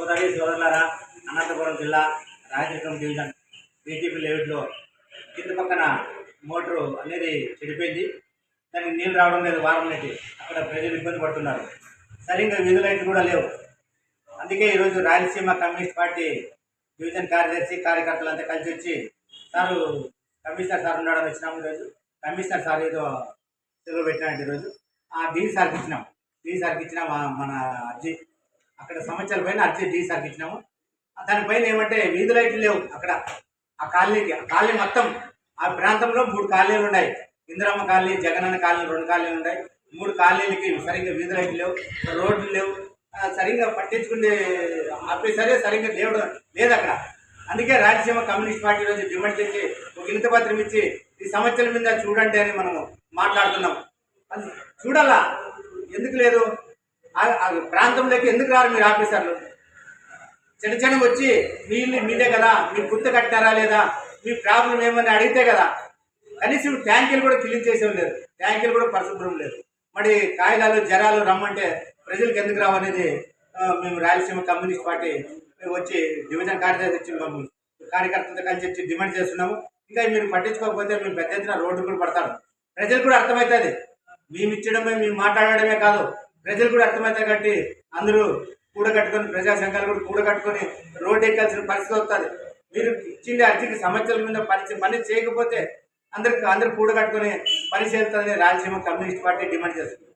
సోదరి సోదరులారా అనంతపురం జిల్లా రాజకీయం డివిజన్ బీటీపీ లేఅవుట్లో కింద పక్కన మోటారు అనేది చెడిపోయింది. దానికి నీళ్ళు రావడం లేదు వారం నుంచి. అక్కడ ప్రజలు ఇబ్బంది పడుతున్నారు. సరిగ్గా విధులు కూడా లేవు. అందుకే ఈరోజు రాయలసీమ కమ్యూనిస్ట్ పార్టీ డివిజన్ కార్యదర్శి కార్యకర్తలంతా కలిసి వచ్చి సారు కమిషనర్ సార్ ఉండడం వచ్చినాము ఈరోజు. కమిషనర్ సార్ ఏదో సెలవు పెట్టినాడు ఈరోజు. ఆ డీ సార్కి ఇచ్చినాం. డీ సార్కి ఇచ్చిన మన అర్జీ అక్కడ సమస్యల పైన అర్జీ డీ ఇచ్చినాము దానిపైన ఏమంటే వీధి లైట్లు లేవు అక్కడ. ఆ కాలనీకి ఆ కాలనీ మొత్తం ఆ ప్రాంతంలో మూడు కాలనీలు ఉన్నాయి. ఇందిరమ్మ కాలనీ జగనన్న కాలనీ రెండు కాలనీలు ఉన్నాయి. మూడు కాలనీలకి సరిగ్గా వీధి లైట్లు లేవు రోడ్లు లేవు. సరిగ్గా పట్టించుకునే ఆఫీసరే సరిగ్గా లేవు లేదు అక్కడ. అందుకే రాజ్యసీమ కమ్యూనిస్ట్ పార్టీ రోజు డిమాండ్ చేసి ఒక వినతి పత్రం ఇచ్చి ఈ సమస్యల మీద చూడండి అని మనము మాట్లాడుతున్నాం. అది చూడాలా? ఎందుకు లేదు? ఆ- ప్రాంతంలోకి ఎందుకు రారు మీరు ఆఫీసర్లు? చిన్న చిన్న వచ్చి మీ ఇల్లు మీదే కదా మీరు గుర్తు కట్టారా లేదా మీ ప్రాబ్లం ఏమని అడిగితే కదా. కనీసం ట్యాంకీలు కూడా క్లీన్ చేసేవి లేదు ట్యాంకీలు కూడా పరిశుభ్రం లేదు మరి కాగితాలు జ్వరాలు రమ్మంటే ప్రజలకు ఎందుకు రావనేది మేము రాయలసీమ కమ్యూనిస్ట్ పార్టీ వచ్చి డివిజన్ కార్యదర్శి వచ్చి మమ్మల్ని కార్యకర్తలతో కలిసి వచ్చి డిమాండ్ చేస్తున్నాము. ఇంకా మీరు పట్టించుకోకపోతే మేము పెద్ద ఎత్తున రోడ్డు కూడా పడతారు. ప్రజలు కూడా అర్థమవుతుంది. మేము ఇచ్చడమే మేము మాట్లాడడమే కాదు. ప్రజలు కూడా అర్థమవుతాయి కాబట్టి అందరూ కూడగట్టుకొని ప్రజా సంఘాలు కూడా కూడగట్టుకొని రోడ్డు ఎక్కాల్సిన పరిస్థితి వస్తుంది. మీరు ఇచ్చిండే అర్జీకి సమస్యల మీద పని పని చేయకపోతే అందరికి అందరు కూడగట్టుకొని పని చేస్తుందని రాయలసీమ కమ్యూనిస్ట్ పార్టీ డిమాండ్ చేస్తుంది.